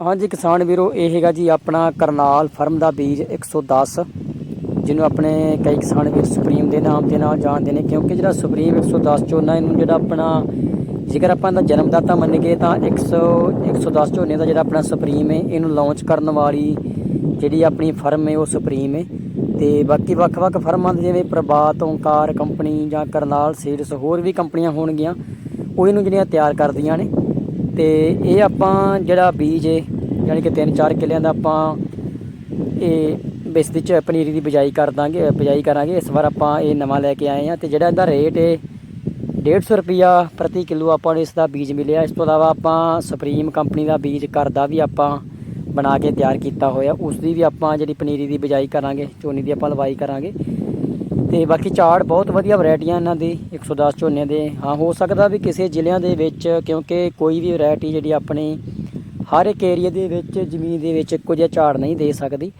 ਹਾਂਜੀ ਕਿਸਾਨ ਵੀਰੋ, ਇਹ ਹੈਗਾ ਜੀ ਆਪਣਾ ਕਰਨਾਲ ਫਰਮ ਦਾ ਬੀਜ 110 ਜਿਹਨੂੰ ਆਪਣੇ ਕਈ ਕਿਸਾਨ ਵੀਰ ਸੁਪਰੀਮ ਦੇ ਨਾਮ ਦੇ ਨਾਲ ਜਾਣਦੇ ਨੇ, ਕਿਉਂਕਿ ਜਿਹੜਾ ਸੁਪਰੀਮ 110 ਝੋਨਾ ਇਹਨੂੰ ਜਿਹੜਾ ਆਪਣਾ ਜੇਕਰ ਆਪਾਂ ਦਾ ਜਨਮਦਾਤਾ ਮੰਨੀਏ ਤਾਂ 100 110 ਝੋਨੇ ਦਾ ਜਿਹੜਾ ਆਪਣਾ ਸੁਪਰੀਮ ਹੈ, ਇਹਨੂੰ ਲਾਂਚ ਕਰਨ ਵਾਲੀ ਜਿਹੜੀ ਆਪਣੀ ਫਰਮ ਹੈ, ਉਹ ਸੁਪਰੀਮ ਹੈ। ਤੇ ਬਾਕੀ ਵੱਖ-ਵੱਖ ਫਰਮਾਂ ਦੇ ਜਿਵੇਂ ਪ੍ਰਭਾਤ, ਓਂਕਾਰ ਕੰਪਨੀ ਜਾਂ ਕਰਨਾਲ ਸੀਡਸ ਹੋਰ ਵੀ ਕੰਪਨੀਆਂ ਹੋਣਗੀਆਂ, ਉਹ ਇਹਨੂੰ ਜਿਹੜੀਆਂ ਤਿਆਰ ਕਰਦੀਆਂ ਨੇ। ਤੇ ਇਹ ਆਪਾਂ ਜਿਹੜਾ ਬੀਜ ਏ, ਯਾਨੀ ਕਿ 3-4 ਕਿੱਲਿਆਂ ਦਾ ਆਪਾਂ ਇਹ ਇਸ 'ਚ ਪਨੀਰੀ ਦੀ ਬਿਜਾਈ ਕਰ ਦਾਂਗੇ, ਬਿਜਾਈ ਕਰਾਂਗੇ। ਇਸ ਵਾਰ ਆਪਾਂ ਇਹ ਨਵਾਂ ਲੈ ਕੇ ਆਏ ਆ ਤੇ ਜਿਹੜਾ ਇਹਦਾ ਰੇਟ ਹੈ 150 ਰੁਪਿਆ ਪ੍ਰਤੀ ਕਿਲੋ ਆਪਾਂ ਨੂੰ ਇਸ ਦਾ ਬੀਜ ਮਿਲਿਆ। ਇਸ ਤੋਂ ਇਲਾਵਾ ਆਪਾਂ ਸੁਪਰੀਮ ਕੰਪਨੀ ਦਾ ਬੀਜ ਘਰ ਦਾ ਵੀ ਆਪਾਂ ਬਣਾ ਕੇ ਤਿਆਰ ਕੀਤਾ ਹੋਇਆ। ਉਸ ਦੀ ਵੀ ਆਪਾਂ ਜਿਹੜੀ ਪਨੀਰੀ ਦੀ ਬਿਜਾਈ ਕਰਾਂਗੇ ਝੋਨੇ ਦੀ ਆਪਾਂ ਲਵਾਈ ਕਰਾਂਗੇ। ਤੇ ਬਾਕੀ ਝਾੜ ਬਹੁਤ ਵਧੀਆ ਵੈਰਾਈਟੀਆਂ ਇਹਨਾਂ ਦੀ 110 ਝੋਨੇ ਦੇ। ਹਾਂ, ਹੋ ਸਕਦਾ ਵੀ ਕਿਸੇ ਜ਼ਿਲ੍ਹਿਆਂ ਦੇ ਵਿੱਚ, ਕਿਉਂਕਿ ਕੋਈ ਵੀ ਵੈਰਾਈਟੀ ਜਿਹੜੀ ਆਪਣੀ ਹਰ ਇੱਕ ਏਰੀਆ ਦੇ ਵਿੱਚ, ਜ਼ਮੀਨ ਦੇ ਵਿੱਚ ਇੱਕੋ ਜਿਹਾ ਝਾੜ ਨਹੀਂ ਦੇ ਸਕਦੀ।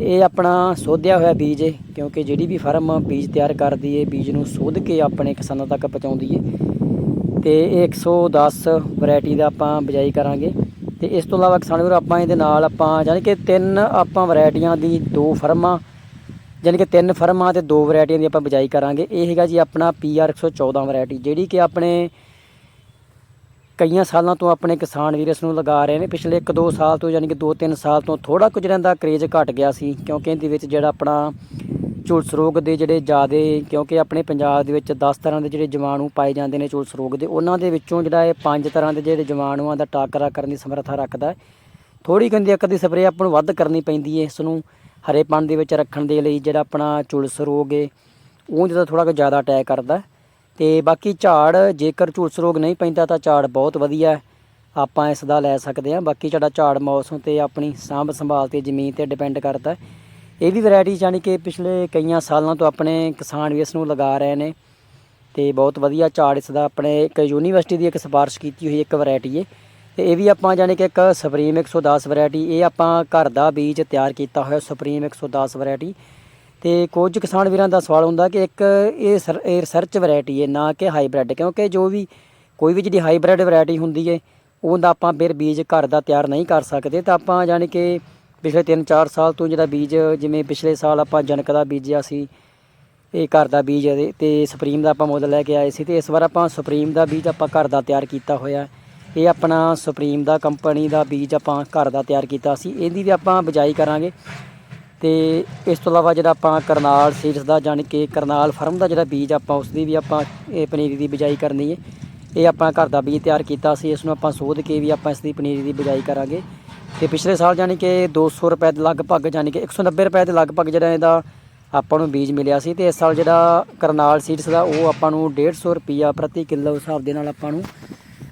ਇਹ ਆਪਣਾ ਸੋਧਿਆ ਹੋਇਆ ਬੀਜ ਹੈ ਕਿਉਂਕਿ ਜਿਹੜੀ ਵੀ ਫਰਮ ਬੀਜ ਤਿਆਰ ਕਰਦੀ ਹੈ ਬੀਜ ਨੂੰ ਸੋਧ ਕੇ ਆਪਣੇ ਕਿਸਾਨਾਂ ਤੱਕ ਪਹੁੰਚਾਉਂਦੀ ਹੈ ਤੇ ਇਹ 110 ਵੈਰਾਈਟੀ ਦਾ ਆਪਾਂ ਬਿਜਾਈ ਕਰਾਂਗੇ। ਤੇ ਇਸ ਤੋਂ ਇਲਾਵਾ ਕਿਸਾਨ ਵੀਰੋ, ਆਪਾਂ ਇਹਦੇ ਨਾਲ ਆਪਾਂ ਯਾਨੀ ਕਿ ਤਿੰਨ ਆਪਾਂ ਵੈਰਾਈਟੀਆਂ ਦੀ ਦੋ ਫਰਮਾਂ ਯਾਨੀ ਕਿ ਤਿੰਨ ਫਰਮਾਂ ਤੇ ਦੋ ਵੈਰਾਈਟੀਆਂ ਦੀ ਆਪਾਂ ਬਿਜਾਈ ਕਰਾਂਗੇ। ਇਹ ਹੈਗਾ ਜੀ ਆਪਣਾ PR 114 ਵੈਰਾਈਟੀ, ਜਿਹੜੀ ਕਿ ਆਪਣੇ ਕਈਆਂ ਸਾਲਾਂ ਤੋਂ ਆਪਣੇ ਕਿਸਾਨ ਵੀਰ ਇਸ ਨੂੰ ਲਗਾ ਰਹੇ ਨੇ। ਪਿਛਲੇ 1-2 ਸਾਲ ਤੋਂ ਯਾਨੀ ਕਿ 2-3 ਸਾਲ ਤੋਂ ਥੋੜਾ ਕੁਝ ਜਿਹੜਾ ਕਰੇਜ ਘਟ ਗਿਆ ਸੀ, ਕਿਉਂਕਿ ਇਹਦੇ ਵਿੱਚ ਜਿਹੜਾ ਆਪਣਾ ਝੁਲਸ ਰੋਗ ਦੇ ਜਿਹੜੇ ਜ਼ਿਆਦੇ, ਕਿਉਂਕਿ ਆਪਣੇ ਪੰਜਾਬ ਦੇ ਵਿੱਚ 10 ਤਰ੍ਹਾਂ ਦੇ ਜਿਹੜੇ ਜੀਵਾਣੂ ਪਾਏ ਜਾਂਦੇ ਨੇ ਝੁਲਸ ਰੋਗ ਦੇ। ਉਹਨਾਂ ਦੇ ਵਿੱਚੋਂ ਜਿਹੜਾ ਇਹ ਪੰਜ ਤਰ੍ਹਾਂ ਦੇ ਜਿਹੜੇ ਜੀਵਾਣੂਆਂ ਦਾ ਟਾਕਰਾ ਕਰਨ ਦੀ ਸਮਰੱਥਾ ਰੱਖਦਾ ਹੈ। ਥੋੜੀ ਗੰਦੀ ਇੱਕ ਦੀ ਸਪਰੇਅ ਆਪਾਂ ਨੂੰ ਵੱਧ ਕਰਨੀ ਪੈਂਦੀ ਹੈ, ਇਸ ਨੂੰ ਹਰੇਪਣ ਦੇ ਵਿੱਚ ਰੱਖਣ ਦੇ ਲਈ ਜਿਹੜਾ ਆਪਣਾ ਝੁਲਸ ਰੋਗ ਹੈ ਉਹ ਜਿਹੜਾ ਥੋੜਾ ਕੁ ਜ਼ਿਆਦਾ ਅਟੈਕ ਕਰਦਾ ਹੈ। ਤੇ ਬਾਕੀ ਝਾੜ, ਜੇਕਰ ਝੁਲਸ ਰੋਗ ਨਹੀਂ ਪੈਂਦਾ ਤਾਂ ਝਾੜ ਬਹੁਤ ਵਧੀਆ ਆਪਾਂ ਇਸ ਦਾ ਲੈ ਸਕਦੇ ਹਾਂ। ਬਾਕੀ ਸਾਡਾ ਝਾੜ ਮੌਸਮ ਤੇ ਆਪਣੀ ਸਾਂਭ ਸੰਭਾਲ ਤੇ ਜ਼ਮੀਨ ਤੇ ਡਿਪੈਂਡ ਕਰਦਾ ਇਹ ਵੀ ਵੈਰਾਈਟੀ ਯਾਨੀ ਕਿ ਪਿਛਲੇ ਕਈਆਂ ਸਾਲਾਂ ਤੋਂ ਆਪਣੇ ਕਿਸਾਨ ਵੀ ਇਸ ਨੂੰ ਲਗਾ ਰਹੇ ਨੇ। ਤੇ ਬਹੁਤ ਵਧੀਆ ਝਾੜ ਇਸ ਦਾ ਆਪਣੇ ਇੱਕ ਯੂਨੀਵਰਸਿਟੀ ਦੀ ਇੱਕ ਸਿਫਾਰਿਸ਼ ਕੀਤੀ ਹੋਈ ਇੱਕ ਵੈਰਾਈਟੀ ਹੈ ਇਹ ਵੀ ਆਪਾਂ ਯਾਨੀ ਕਿ ਇੱਕ ਸੁਪਰੀਮ 110 ਵੈਰਾਈਟੀ ਇਹ ਆਪਾਂ ਘਰ ਦਾ ਬੀਜ ਤਿਆਰ ਕੀਤਾ ਹੋਇਆ ਸੁਪਰੀਮ 110 ਵੈਰਾਈਟੀ ਤੇ ਕੁਝ ਕਿਸਾਨ ਵੀਰਾਂ ਦਾ ਸਵਾਲ ਹੁੰਦਾ ਕਿ ਇੱਕ ਇਹ ਸਰ- ਇਹ ਰਿਸਰਚ ਵੈਰਾਈਟੀ ਹੈ, ਨਾ ਕਿ ਹਾਈਬ੍ਰਿਡ ਕਿਉਂਕਿ ਜੋ ਵੀ ਕੋਈ ਵੀ ਜਿਹੜੀ ਹਾਈਬ੍ਰਿਡ ਵੈਰਾਈਟੀ ਹੁੰਦੀ ਹੈ, ਉਹਦਾ ਆਪਾਂ ਫਿਰ ਬੀਜ ਘਰ ਦਾ ਤਿਆਰ ਨਹੀਂ ਕਰ ਸਕਦੇ। ਤਾਂ ਆਪਾਂ ਯਾਨੀ ਕਿ ਪਿਛਲੇ 3-4 ਸਾਲ ਤੋਂ ਜਿਹੜਾ ਬੀਜ, ਜਿਵੇਂ ਪਿਛਲੇ ਸਾਲ ਆਪਾਂ ਜਨਕ ਦਾ ਬੀਜਿਆ ਸੀ, ਇਹ ਘਰ ਦਾ ਬੀਜ ਹੈ, ਤੇ ਸੁਪਰੀਮ ਦਾ ਆਪਾਂ ਮੁੱਲ ਲੈ ਕੇ ਆਏ ਸੀ। ਤੇ ਇਸ ਵਾਰ ਆਪਾਂ ਸੁਪਰੀਮ ਦਾ ਬੀਜ ਆਪਾਂ ਘਰ ਦਾ ਤਿਆਰ ਕੀਤਾ ਹੋਇਆ। ਇਹ ਆਪਣਾ ਸੁਪਰੀਮ ਦਾ ਕੰਪਨੀ ਦਾ ਬੀਜ ਆਪਾਂ ਘਰ ਦਾ ਤਿਆਰ ਕੀਤਾ ਸੀ। ਇਹਦੀ ਵੀ ਆਪਾਂ ਬਿਜਾਈ ਕਰਾਂਗੇ। ਤੇ ਇਸ ਤੋਂ ਇਲਾਵਾ ਜਿਹੜਾ ਆਪਾਂ ਕਰਨਾਲ ਸੀਡਸ ਦਾ ਜਾਣੀ ਕਿ ਕਰਨਾਲ ਫਰਮ ਦਾ ਜਿਹੜਾ ਬੀਜ ਆਪਾਂ ਉਸ ਦੀ ਵੀ ਆਪਾਂ ਇਹ ਪਨੀਰੀ ਦੀ ਬਿਜਾਈ ਕਰਨੀ ਹੈ ਇਹ ਆਪਾਂ ਘਰ ਦਾ ਬੀਜ ਤਿਆਰ ਕੀਤਾ ਸੀ। ਇਸ ਨੂੰ ਆਪਾਂ ਸੋਧ ਕੇ ਵੀ ਆਪਾਂ ਇਸ ਦੀ ਪਨੀਰੀ ਦੀ ਬਿਜਾਈ ਕਰਾਂਗੇ। ਤੇ ਪਿਛਲੇ ਸਾਲ ਜਾਣੀ ਕਿ 200 ਰੁਪਏ ਦੇ ਲਗਭਗ ਜਾਣੀ ਕਿ 190 ਰੁਪਏ ਦੇ ਲਗਭਗ ਜਿਹੜਾ ਇਹਦਾ ਆਪਾਂ ਨੂੰ ਬੀਜ ਮਿਲਿਆ ਸੀ। ਤੇ ਇਸ ਸਾਲ ਜਿਹੜਾ ਕਰਨਾਲ ਸੀਡਸ ਦਾ ਉਹ ਆਪਾਂ ਨੂੰ 150 ਰੁਪਿਆ ਪ੍ਰਤੀ ਕਿਲੋ ਹਿਸਾਬ ਦੇ ਨਾਲ ਆਪਾਂ ਨੂੰ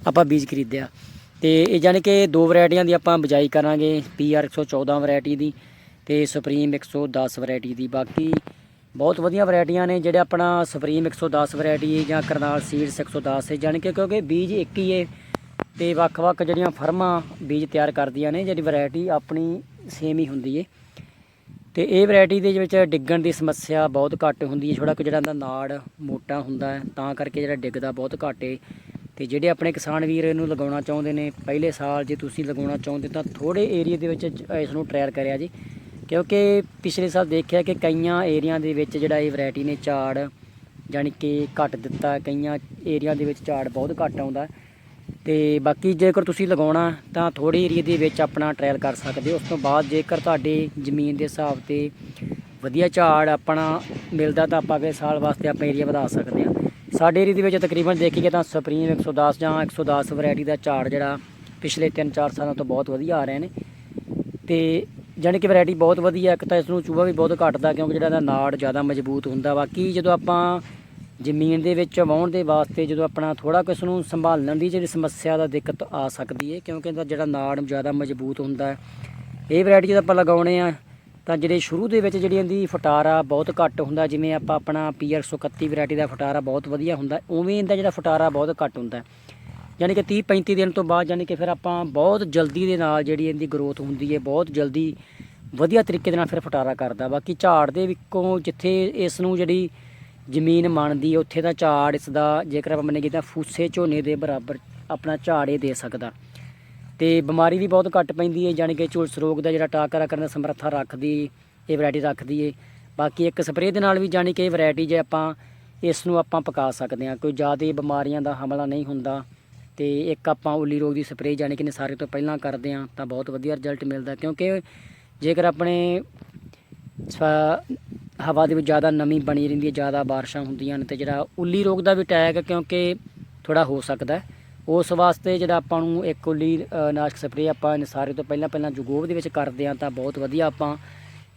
ਆਪਾਂ ਬੀਜ ਖਰੀਦਿਆ। ਤੇ ਇਹ ਜਾਣੀ ਕਿ ਦੋ ਵੈਰਾਈਟੀਆਂ ਦੀ ਆਪਾਂ ਬਿਜਾਈ ਕਰਾਂਗੇ PR 114 ਵੈਰਾਈਟੀ ਦੀ ਤੇ ਸੁਪਰੀਮ 110 ਵੈਰਾਈਟੀ ਦੀ। ਬਾਕੀ ਬਹੁਤ ਵਧੀਆ ਵੈਰਾਈਟੀਆਂ ਨੇ ਜਿਹੜੇ ਆਪਣਾ ਸੁਪਰੀਮ 110 ਵੈਰਾਈਟੀ ਜਾਂ ਕਰਨਾਲ ਸੀਡਸ 110 ਹੈ। ਜਾਣੀ ਕਿ ਕਿਉਂਕਿ ਬੀਜ ਇੱਕ ਹੀ ਹੈ ਤੇ ਵੱਖ-ਵੱਖ ਜਿਹੜੀਆਂ ਫਰਮਾਂ ਬੀਜ ਤਿਆਰ ਕਰਦੀਆਂ ਨੇ, ਜਿਹੜੀ ਵੈਰਾਈਟੀ ਆਪਣੀ ਸੇਮ ਹੀ ਹੁੰਦੀ ਹੈ। ਤੇ ਇਹ ਵੈਰਾਈਟੀ ਦੇ ਵਿੱਚ ਡਿੱਗਣ ਦੀ ਸਮੱਸਿਆ ਬਹੁਤ ਘੱਟ ਹੁੰਦੀ ਹੈ। ਥੋੜਾ ਕੁ ਜਿਹੜਾ ਦਾ ਨਾੜ ਮੋਟਾ ਹੁੰਦਾ ਹੈ, ਤਾਂ ਕਰਕੇ ਜਿਹੜਾ ਡਿੱਗਦਾ ਬਹੁਤ ਘੱਟ ਹੈ। ਤੇ ਜਿਹੜੇ ਆਪਣੇ ਕਿਸਾਨ ਵੀਰ ਇਹਨੂੰ ਲਗਾਉਣਾ ਚਾਹੁੰਦੇ ਨੇ, ਪਹਿਲੇ ਸਾਲ ਜੇ ਤੁਸੀਂ ਲਗਾਉਣਾ ਚਾਹੁੰਦੇ ਤਾਂ ਥੋੜੇ ਏਰੀਆ ਦੇ ਵਿੱਚ ਇਸ ਨੂੰ ਟਰਾਇਲ ਕਰਿਆ ਜੀ। ਕਿਉਂਕਿ ਪਿਛਲੇ ਸਾਲ ਦੇਖਿਆ ਕਿ ਕਈਆਂ ਏਰੀਆ ਦੇ ਵਿੱਚ ਜਿਹੜਾ ਇਹ ਵੈਰਾਈਟੀ ਨੇ ਝਾੜ, ਜਾਣੀ ਕਿ ਘੱਟ ਦਿੱਤਾ, ਕਈਆਂ ਏਰੀਆ ਦੇ ਵਿੱਚ ਝਾੜ ਬਹੁਤ ਘੱਟ ਆਉਂਦਾ। ਤੇ ਬਾਕੀ ਜੇਕਰ ਤੁਸੀਂ ਲਗਾਉਣਾ ਤਾਂ ਥੋੜੇ ਏਰੀਆ ਦੇ ਵਿੱਚ ਆਪਣਾ ਟਰਾਇਲ ਕਰ ਸਕਦੇ ਹੋ। ਉਸ ਤੋਂ ਬਾਅਦ ਜੇਕਰ ਤੁਹਾਡੇ ਜ਼ਮੀਨ ਦੇ ਹਿਸਾਬ ਤੇ ਵਧੀਆ ਝਾੜ ਆਪਣਾ ਮਿਲਦਾ ਤਾਂ ਆਪਾਂ ਅਗਲੇ ਸਾਲ ਵਾਸਤੇ ਆਪਣਾ ਏਰੀਆ ਵਧਾ ਸਕਦੇ ਹਾਂ। ਸਾਡੇ ਏਰੀਆ ਦੇ ਵਿੱਚ ਤਕਰੀਬਨ ਦੇਖੀਏ ਤਾਂ ਸੁਪਰੀਮ 110 ਜਾਂ 110 ਵੈਰਾਈਟੀ ਦਾ ਝਾੜ ਜਿਹੜਾ ਪਿਛਲੇ 3-4 ਸਾਲਾਂ ਤੋਂ ਬਹੁਤ ਵਧੀਆ ਆ ਰਹੇ ਨੇ। ਤੇ ਜਾਣੀ ਕਿ ਵੈਰਾਈਟੀ ਬਹੁਤ ਵਧੀਆ, ਇੱਕ ਤਾਂ ਇਸ ਨੂੰ ਚੂਹਾ ਵੀ ਬਹੁਤ ਘਟਦਾ ਕਿਉਂਕਿ ਜਿਹੜਾ ਇਹਦਾ ਨਾੜ ਜ਼ਿਆਦਾ ਮਜ਼ਬੂਤ ਹੁੰਦਾ। ਬਾਕੀ ਜਦੋਂ ਆਪਾਂ ਜ਼ਮੀਨ ਦੇ ਵਿੱਚ ਵਾਹੁਣ ਦੇ ਵਾਸਤੇ ਜਦੋਂ ਆਪਣਾ ਥੋੜਾ ਕੁ ਇਸ ਨੂੰ ਸੰਭਾਲਣ ਦੀ ਜਿਹੜੀ ਸਮੱਸਿਆ ਦਾ ਦਿੱਕਤ ਆ ਸਕਦੀ ਹੈ ਕਿਉਂਕਿ ਇਹਦਾ ਜਿਹੜਾ ਨਾੜ ਜ਼ਿਆਦਾ ਮਜ਼ਬੂਤ ਹੁੰਦਾ। ਹੈ ਇਹ ਵੈਰਾਈਟੀ ਜਦੋਂ ਆਪਾਂ ਲਗਾਉਣੇ ਆ ਤਾਂ ਜਿਹੜੇ ਸ਼ੁਰੂ ਦੇ ਵਿੱਚ ਜਿਹੜੀ ਇਹਦੀ ਫਟਾਰਾ ਬਹੁਤ ਘੱਟ ਹੁੰਦਾ, ਜਿਵੇਂ ਆਪਾਂ ਆਪਣਾ PR 131 ਵੈਰਾਈਟੀ ਦਾ ਫਟਾਰਾ ਬਹੁਤ ਵਧੀਆ ਹੁੰਦਾ, ਉਵੇਂ ਇਹਦਾ ਜਿਹੜਾ ਫਟਾਰਾ ਬਹੁਤ ਘੱਟ ਹੁੰਦਾ ਹੈ। ਯਾਨੀ ਕਿ 30 35 ਦਿਨ ਤੋਂ ਬਾਅਦ ਯਾਨੀ ਕਿ ਫਿਰ ਆਪਾਂ ਬਹੁਤ ਜਲਦੀ ਦੇ ਨਾਲ ਜਿਹੜੀ ਇਹਦੀ ਗਰੋਥ ਹੁੰਦੀ ਹੈ, ਬਹੁਤ ਜਲਦੀ ਵਧੀਆ ਤਰੀਕੇ ਦੇ ਨਾਲ ਫਿਰ ਫਟਾਰਾ ਕਰਦਾ ਬਾਕੀ ਝਾੜ ਦੇ ਵਿੱਚੋਂ ਜਿੱਥੇ ਇਸ ਨੂੰ ਜਿਹੜੀ ਜ਼ਮੀਨ ਮੰਨਦੀ ਹੈ, ਉੱਥੇ ਦਾ ਝਾੜ ਇਸ ਦਾ ਜੇਕਰ ਆਪਾਂ ਮੰਨੇ ਤਾਂ ਫੂਸੇ ਝੋਨੇ ਦੇ ਬਰਾਬਰ ਆਪਣਾ ਝਾੜ ਇਹ ਦੇ ਸਕਦਾ ਤੇ ਬਿਮਾਰੀ ਵੀ ਬਹੁਤ ਘੱਟ ਪੈਂਦੀ ਹੈ ਯਾਨੀ ਕਿ ਝੁਲਸ ਰੋਗ ਦਾ ਜਿਹੜਾ ਟਾਕਰਾ ਕਰਨ ਦਾ ਸਮਰੱਥਾ ਰੱਖਦੀ ਇਹ ਵੈਰਾਈਟੀ ਰੱਖਦੀ ਏ। ਬਾਕੀ ਇੱਕ ਸਪਰੇਅ ਦੇ ਨਾਲ ਵੀ ਯਾਨੀ ਕਿ ਇਹ ਵੈਰਾਈਟੀ ਜੇ ਆਪਾਂ ਇਸ ਨੂੰ ਆਪਾਂ ਪਕਾ ਸਕਦੇ ਹਾਂ, ਕੋਈ ਜ਼ਿਆਦਾ ਬਿਮਾਰੀਆਂ ਦਾ ਹਮਲਾ ਨਹੀਂ ਹੁੰਦਾ। ਤੇ ਇੱਕ ਆਪਾਂ ਉੱਲੀ ਰੋਗ ਦੀ ਸਪਰੇਅ ਯਾਨੀ ਕਿ ਸਾਰੇ ਤੋਂ ਪਹਿਲਾਂ ਕਰਦੇ ਹਾਂ, ਤਾਂ ਬਹੁਤ ਵਧੀਆ ਰਿਜ਼ਲਟ ਮਿਲਦਾ ਕਿਉਂਕਿ ਜੇਕਰ ਆਪਣੇ ਸਵ- ਹਵਾ ਦੇ ਵਿੱਚ ਜ਼ਿਆਦਾ ਨਮੀ ਬਣੀ ਰਹਿੰਦੀ ਹੈ, ਜ਼ਿਆਦਾ ਬਾਰਿਸ਼ਾਂ ਹੁੰਦੀਆਂ ਨੇ ਤੇ ਜਿਹੜਾ ਉੱਲੀ ਰੋਗ ਦਾ ਵੀ ਅਟੈਕ ਕਿਉਂਕਿ ਥੋੜਾ ਹੋ ਸਕਦਾ ਹੈ। ਉਸ ਵਾਸਤੇ ਜਿਹੜਾ ਆਪਾਂ ਨੂੰ ਇੱਕ ਉੱਲੀ ਨਾਸ਼ਕ ਸਪਰੇਅ ਆਪਾਂ ਸਾਰੇ ਤੋਂ ਪਹਿਲਾਂ ਪਹਿਲਾਂ ਜੁਗੋਬ ਦੇ ਵਿੱਚ ਕਰਦੇ ਹਾਂ ਤਾਂ ਬਹੁਤ ਵਧੀਆ ਆਪਾਂ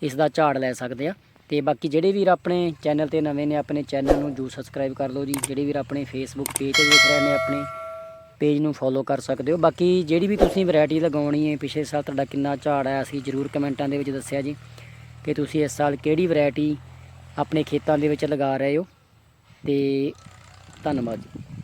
ਇਸ ਦਾ ਝਾੜ ਲੈ ਸਕਦੇ ਆ ਤੇ ਬਾਕੀ ਜਿਹੜੇ ਵੀਰ ਆਪਣੇ ਚੈਨਲ ਤੇ ਨਵੇਂ ਨੇ, ਆਪਣੇ ਚੈਨਲ ਨੂੰ ਜੂ ਸਬਸਕ੍ਰਾਈਬ ਕਰ ਲਓ ਜੀ। ਜਿਹੜੇ ਵੀਰ ਆਪਣੇ ਫੇਸਬੁੱਕ ਪੇਜ ਤੇ ਦੇਖ ਰਹੇ ਨੇ, ਆਪਣੇ ਪੇਜ ਨੂੰ ਫੋਲੋ ਕਰ ਸਕਦੇ ਹੋ। ਬਾਕੀ ਜਿਹੜੀ ਵੀ ਤੁਸੀਂ ਵੈਰਾਈਟੀ ਲਗਾਉਣੀ ਹੈ, ਪਿਛਲੇ ਸਾਲ ਤੁਹਾਡਾ ਕਿੰਨਾ ਝਾੜ ਆਇਆ ਸੀ, ਜਰੂਰ ਕਮੈਂਟਾਂ ਦੇ ਵਿੱਚ ਦੱਸਿਆ ਜੀ। ਕਿ ਤੁਸੀਂ ਇਸ ਸਾਲ ਕਿਹੜੀ ਵੈਰਾਈਟੀ ਆਪਣੇ ਖੇਤਾਂ ਦੇ ਵਿੱਚ ਲਗਾ ਰਹੇ ਹੋ? ਤੇ ਧੰਨਵਾਦ ਜੀ।